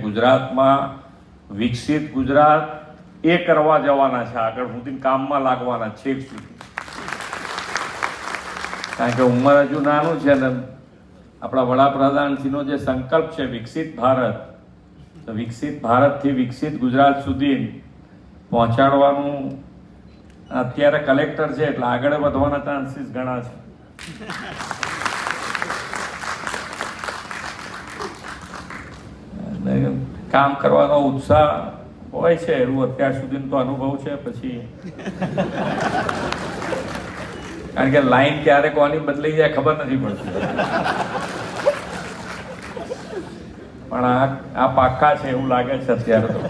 ગુજરાતમાં વિકસિત ગુજરાત એ કરવા જવાના છે. આગળ સુધી કામમાં લાગવાના છેક સુધી. કારણ કે ઉંમર હજુ નાનું છે ને આપણા વડાપ્રધાનશ્રીનો જે સંકલ્પ છે વિકસિત ભારત, તો વિકસિત ભારતથી વિકસિત ગુજરાત સુધી પહોંચાડવાનું અત્યારે કલેક્ટર છે, એટલે આગળ વધવાના ચાન્સીસ ઘણા છે. કામ કરવાનો ઉત્સાહ હોય છે, એવું અત્યાર સુધીનો તો અનુભવ છે, પછી કારણ કે લાઈન ક્યારે કોની બદલાઈ જાય ખબર નથી પડતી. પણ આ આ પાક્કા છે એવું લાગે છે અત્યારે તો.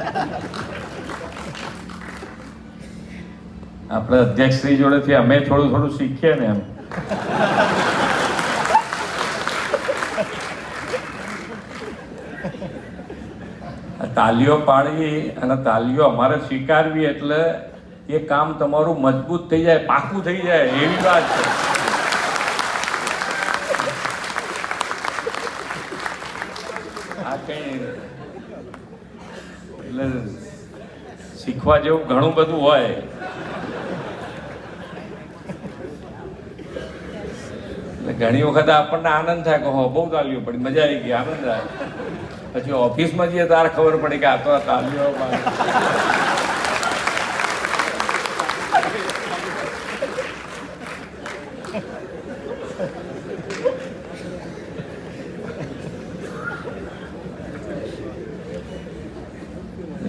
આપણે અધ્યક્ષશ્રી જોડેથી અમે થોડું થોડું શીખીએ ને એમ. તાલીઓ પાડી અને તાલીઓ અમારે સ્વીકારવી એટલે એ કામ તમારું મજબૂત થઈ જાય, પાકું થઈ જાય, એવી વાત છે. આ કઈ એટલે શીખવા જેવું ઘણું બધું હોય. ઘણી વખત આપણને આનંદ થાય કે હો બહુ તાલીઓ પડી, મજા આવી ગઈ, આનંદ આવે. પછી ઓફિસમાં જઈએ તારે ખબર પડે કે આ તો તાલીઓ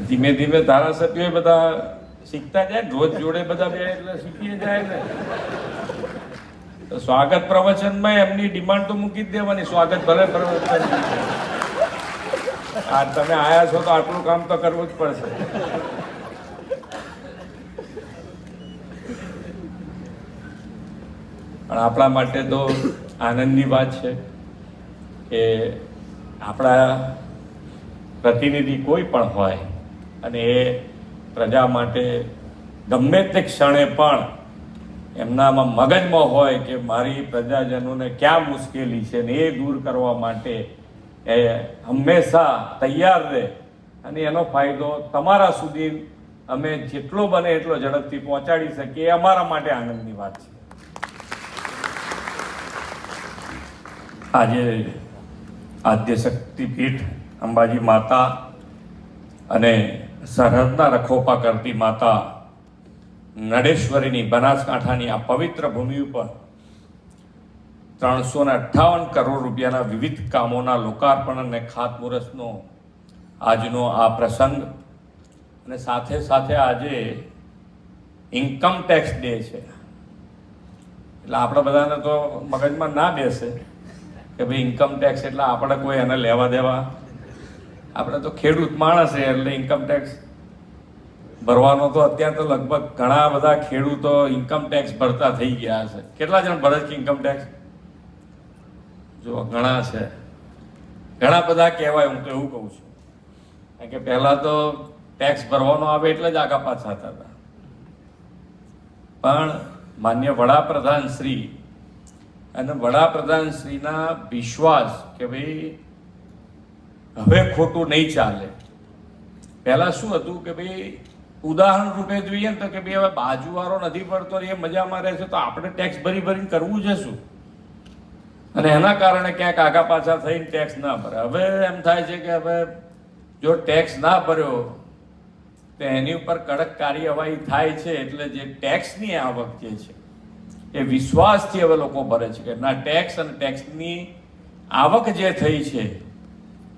ધીમે ધીમે ધારાસભ્યો બધા શીખતા જાય રોજ જોડે બધા બે એટલે શીખીએ જાય ને. સ્વાગત પ્રવચનમાં એમની ડિમાન્ડ તો મૂકી જ દેવાની, સ્વાગત ભલે પ્રવચન. આ તમે આયા છો તો આટલું કામ તો કરવું જ પડશે. પણ આપણા માટે તો આનંદની વાત છે કે આપણા પ્રતિનિધિ કોઈ પણ હોય અને એ પ્રજા માટે ગમે તે ક્ષણે પણ એમનામાં મગજમાં હોય કે મારી પ્રજાજનોને ક્યાં મુશ્કેલી છે ને એ દૂર કરવા માટે એ હંમેશા તૈયાર રહે. અને એનો ફાયદો તમારા સુધી અમે જેટલો બને એટલો ઝડપથી પહોંચાડી શકીએ. એ અમારા માટે આનંદની વાત છે. આજે આદ્ય શક્તિપીઠ અંબાજી માતા અને સરહદના રખોપા કરતી માતા નડેશ્વરીની બનાસકાંઠાની આ પવિત્ર ભૂમિ ઉપર ત્રણસો ને અઠ્ઠાવન કરોડ રૂપિયાના વિવિધ કામોના લોકાર્પણ અને ખાતમુહૂર્તનો આજનો આ પ્રસંગ. અને સાથે સાથે આજે ઇન્કમ ટેક્સ ડે છે. એટલે આપણે બધાને તો મગજમાં ના બેસે કે ભાઈ ઇન્કમ ટેક્સ એટલે આપણે કોઈ એને લેવા દેવા. આપણે તો ખેડૂત માણસ એટલે ઇન્કમ ટેક્સ ભરવાનો તો અત્યારે તો લગભગ ઘણા બધા ખેડૂતો ઇન્કમ ટેક્સ ભરતા થઈ ગયા છે. કેટલા જણ ભરે છે ઇન્કમ ટેક્સ જો ઘણા છે. ઘણા બધા કહેવાય હું તો એવું કહું છું. કારણ કે પહેલા તો ટેક્સ ભરવાનો આવે એટલે જ આગા પાછા થતા પણ માન્ય વડાપ્રધાન શ્રી અને વડાપ્રધાન શ્રીના વિશ્વાસ કે ભાઈ હવે ખોટું નહીં ચાલે. પહેલા શું હતું કે ભાઈ ઉદાહરણ રૂપે જોઈએ ને તો કે ભાઈ હવે બાજુવાળો નથી પડતો એ મજામાં રહે છે તો આપણે ટેક્સ ભરી ભરીને કરવું છે શું અને એના કારણે ક્યાંક આગા પાછા થઈને ટેક્સ ના ભરે. હવે એમ થાય છે કે હવે જો ટેક્સ ના ભર્યો, તો એની ઉપર કડક કાર્યવાહી થાય છે એટલે જે ટેક્સની આવક જે છે, એ વિશ્વાસથી હવે લોકો ભરે છે કે ના ટેક્સ અને ટેક્સની આવક જે થઈ છે,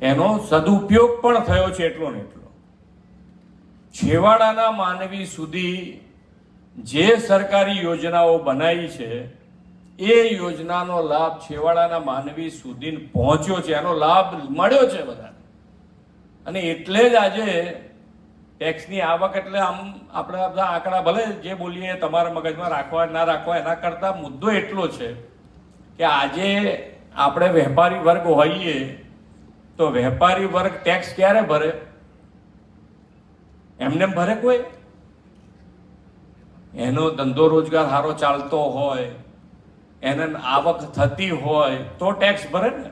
એનો સદુપયોગ પણ થયો છે એટલો ને એટલો. છેવાડાના માનવી સુધી જે સરકારી યોજનાઓ બનાવી છે એ યોજનાનો લાભ છેવાડાના માનવી સુધી પહોંચ્યો છે. એનો લાભ મળ્યો છે બધાને. અને એટલે જ આજે ટેક્સની આવક એટલે આમ આપણે બધા આંકડા ભલે જે બોલીએ તમારા મગજમાં રાખવા ના રાખવા, એના કરતા મુદ્દો એટલો છે કે આજે આપણે વેપારી વર્ગ હોઈએ તો વેપારી વર્ગ ટેક્સ ક્યારે ભરે? એમને ભરે કોઈ? એનો ધંધો રોજગાર સારો ચાલતો હોય એને આવક થતી હોય તો ટેક્સ ભરે ને.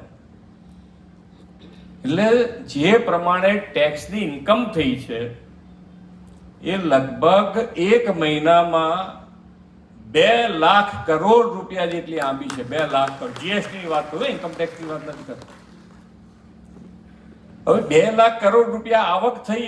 એટલે જે પ્રમાણે ટેક્સની ઇન્કમ થઈ છે, એ લગભગ એક મહિનામાં બે લાખ કરોડ રૂપિયા જેટલી આંબી છે. બે લાખ કરોડ. જીએસટીની વાત કરું ઇન્કમ ટેક્સની વાત નથી કરતો. હવે બે લાખ કરોડ રૂપિયા આવક થઈ